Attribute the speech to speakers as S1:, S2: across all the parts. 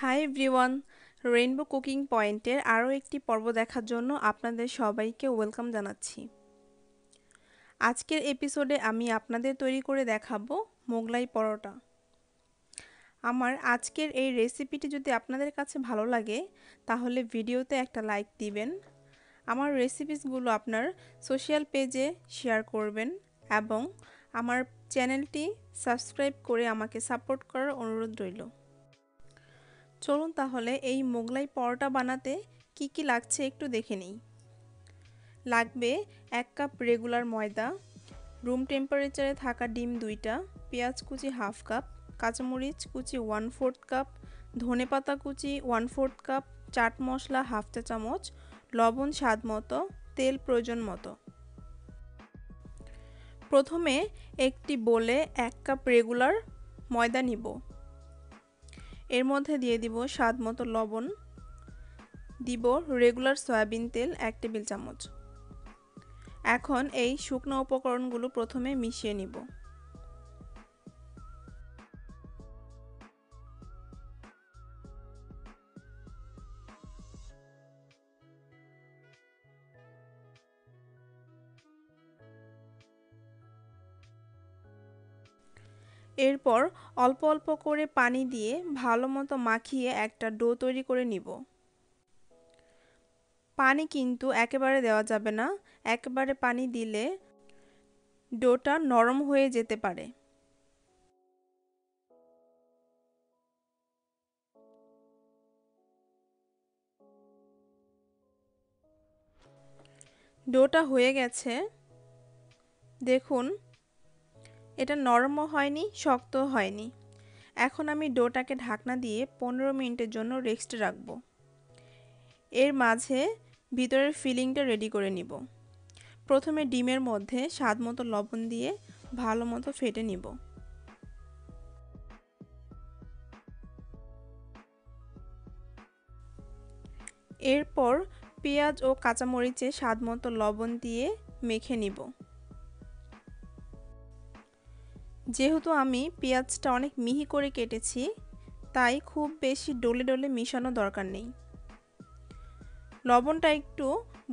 S1: Hi everyone rainbow cooking পয়েন্টের আরও একটি পর্ব দেখার জন্য আপনাদের সবাইকে ওয়েলকাম জানাচ্ছি। আজকের এপিসোডে আমি আপনাদের তৈরি করে দেখাবো মোগলাই পরোটা। আমার আজকের এই রেসিপিটি যদি আপনাদের কাছে ভালো লাগে, তাহলে ভিডিওতে একটা লাইক দিবেন। আমার রেসিপিসগুলো আপনার সোশ্যাল পেজে শেয়ার করবেন এবং আমার চ্যানেলটি সাবস্ক্রাইব করে আমাকে সাপোর্ট করার অনুরোধ রইল। চলুন তাহলে এই মোগলাই পরোটা বানাতে কি কি লাগছে একটু দেখে নিই। লাগবে এক কাপ রেগুলার ময়দা রুম টেম্পারেচারে থাকা ডিম দুইটা, পেঁয়াজ কুচি হাফ কাপ কাঁচামরিচ কুচি ওয়ান ফোর্থ কাপ ধনে পাতা কুচি one fourth cup chaat masala half চা চামচ, লবণ স্বাদ মতো, তেল প্রয়োজন মতো। প্রথমে একটি বলে এক কাপ রেগুলার ময়দা নিব। এর মধ্যে দিয়ে দিব স্বাদ মতো লবণ। দিব রেগুলার সয়াবিন তেল এক টেবিল চামচ। এখন এই শুকনো উপকরণগুলো প্রথমে মিশিয়ে নিব। এরপর অল্প অল্প করে পানি দিয়ে ভালো মতো মাখিয়ে একটা ডো তৈরি করে নিব। পানি কিন্তু একেবারে দেওয়া যাবে না, একেবারে পানি দিলে ডোটা নরম হয়ে যেতে পারে। ডোটা হয়ে গেছে। দেখুন এটা নরমও হয়নি, শক্তও হয়নি। এখন আমি ডোটাকে ঢাকনা দিয়ে পনেরো মিনিটের জন্য রেস্ট রাখব। এর মাঝে ভিতরের ফিলিংটা রেডি করে নিব। প্রথমে ডিমের মধ্যে স্বাদ মতো লবণ দিয়ে ভালো মতো ফেটে নিব। এরপর পেঁয়াজ ও কাঁচামরিচে স্বাদ মতো লবণ দিয়ে মেখে নিব। যেহেতু আমি পেঁয়াজটা অনেক মিহি করে কেটেছি, তাই খুব বেশি ডলে ডলে মিশানো দরকার নেই। লবণটা একটু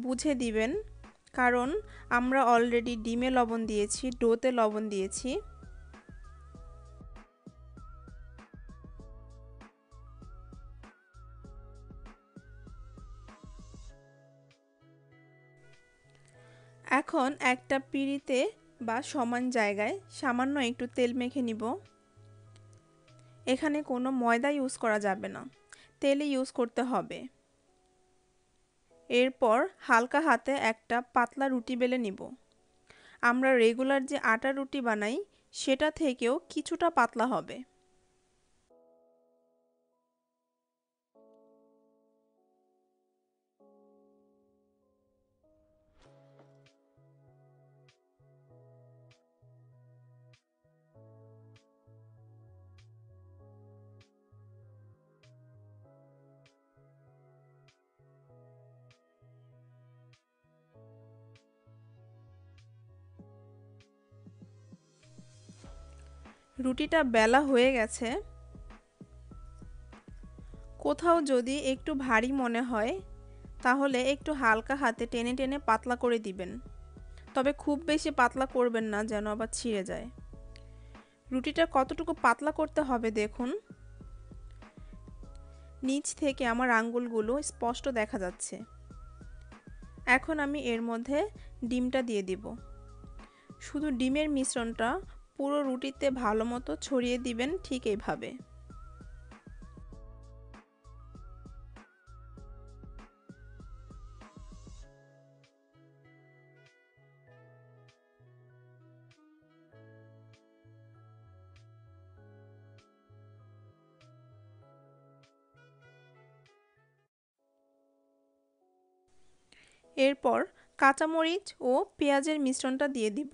S1: বুঝে দিবেন, কারণ আমরা অলরেডি ডিমে লবণ দিয়েছি, ডোতে লবণ দিয়েছি। এখন একটা পিঁড়িতে বা সমান জায়গায় সামান্য একটু তেল মেখে নিব। এখানে কোনো ময়দা ইউজ করা যাবে না, তেলে ইউজ করতে হবে। এরপর হালকা হাতে একটা পাতলা রুটি বেলে নিব। আমরা রেগুলার যে আটা রুটি বানাই, সেটা থেকেও কিছুটা পাতলা হবে। রুটিটা বেলা হয়ে গেছে। কোথাও যদি একটু ভারী মনে হয়, তাহলে একটু হালকা হাতে টেনে টেনে পাতলা করে দিবেন। তবে খুব বেশি পাতলা করবেন না যেন আবার ছিঁড়ে যায়। রুটিটা কতটুকু পাতলা করতে হবে দেখুন। নিচ থেকে আমার আঙ্গুলগুলো স্পষ্ট দেখা যাচ্ছে। এখন আমি এর মধ্যে ডিমটা দিয়ে দিব। শুধু ডিমের মিশ্রণটা পুরো রুটিতে ভালো মতো ছড়িয়ে দিবেন ঠিক এইভাবে এরপর কাঁচামরিচ ও পেঁয়াজের মিশ্রণটা দিয়ে দিব।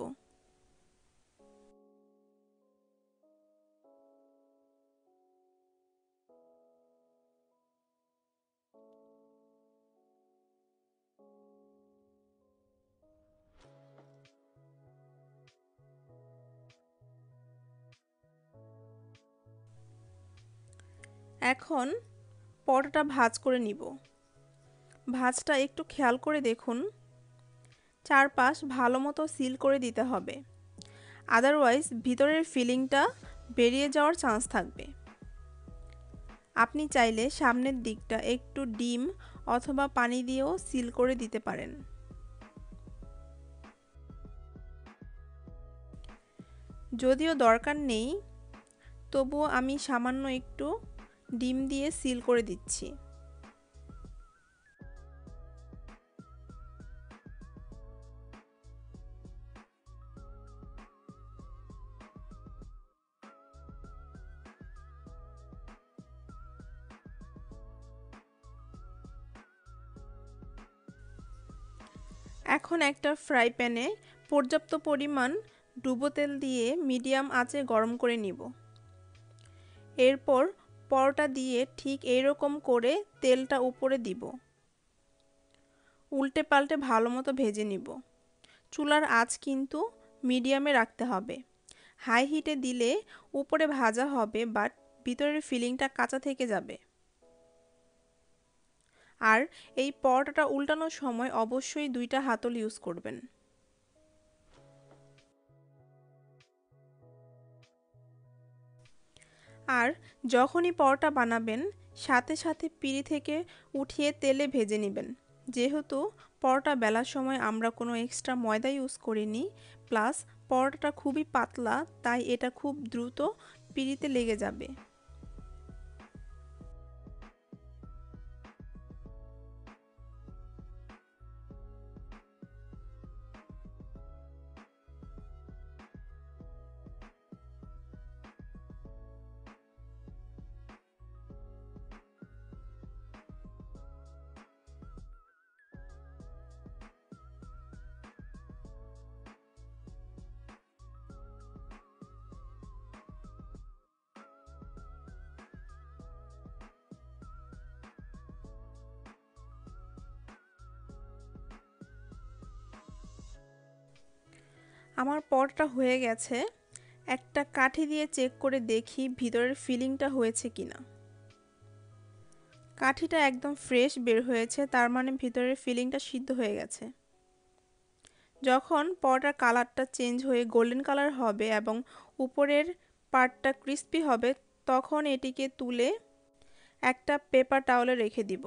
S1: এখন পরোটাটা ভাজ করে নিব। ভাজটা একটু খেয়াল করে দেখুন। চারপাশ ভালো মতো সিল করে দিতে হবে। আদারওয়াইজ ভিতরের ফিলিংটা বেরিয়ে যাওয়ার চান্স থাকবে। আপনি চাইলে সামনের দিকটা একটু ডিম অথবা পানি দিয়েও সিল করে দিতে পারেন। যদিও দরকার নেই, তবুও আমি সামান্য একটু ডিম দিয়ে সিল করে দিচ্ছি। এখন একটা ফ্রাই প্যানে পর্যাপ্ত পরিমাণ ডুবো তেল দিয়ে মিডিয়াম আঁচে গরম করে নিব। এরপর পরোটা দিয়ে ঠিক এইরকম করে তেলটা উপরে দিব। উল্টে পাল্টে ভালো মতো ভেজে নিব। চুলার আঁচ কিন্তু মিডিয়ামে রাখতে হবে। হাই হিটে দিলে উপরে ভাজা হবে, বাট ভিতরের ফিলিংটা কাঁচা থেকে যাবে। আর এই পরোটাটা উল্টানোর সময় অবশ্যই দুইটা হাতল ইউজ করবেন। আর যখনই পরোটা বানাবেন, সাথে সাথে পিড়ি থেকে উঠিয়ে তেলে ভেজে নেবেন। যেহেতু পরোটা বেলার সময় আমরা কোনো এক্সট্রা ময়দা ইউজ করিনি প্লাস পরোটাটা খুবই পাতলা, তাই এটা খুব দ্রুত পিড়িতে লেগে যাবে। আমার পরটা হয়ে গেছে। একটা কাঠি দিয়ে চেক করে দেখি ভিতরের ফিলিংটা হয়েছে কিনা। কাঠিটা একদম ফ্রেশ বের হয়েছে, তার মানে ভিতরের ফিলিংটা সিদ্ধ হয়ে গেছে। যখন পরোটার কালারটা চেঞ্জ হয়ে গোল্ডেন কালার হবে এবং উপরের পার্টটা ক্রিস্পি হবে, তখন এটিকে তুলে একটা পেপার টাওয়ালে রেখে দিব।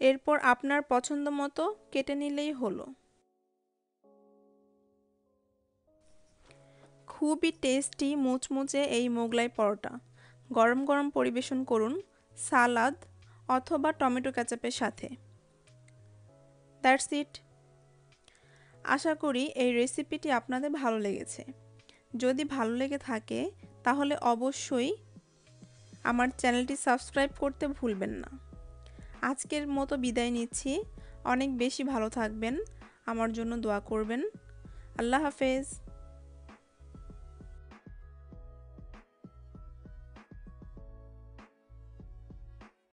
S1: এরপর আপনার পছন্দ মতো কেটে নিলেই হলো। খুবই টেস্টি মুচমুচে এই মোগলাই পরোটা। গরম গরম পরিবেশন করুন, সালাদ অথবা টমেটো ক্যাচাপের সাথে। দ্যাটস ইট আশা করি এই রেসিপিটি আপনাদের ভালো লেগেছে। যদি ভালো লেগে থাকে, তাহলে অবশ্যই আমার চ্যানেলটি সাবস্ক্রাইব করতে ভুলবেন না। আজকের মতো বিদায় নিচ্ছি। অনেক বেশি ভালো থাকবেন, আমার জন্য দোয়া করবেন। আল্লাহ হাফেজ।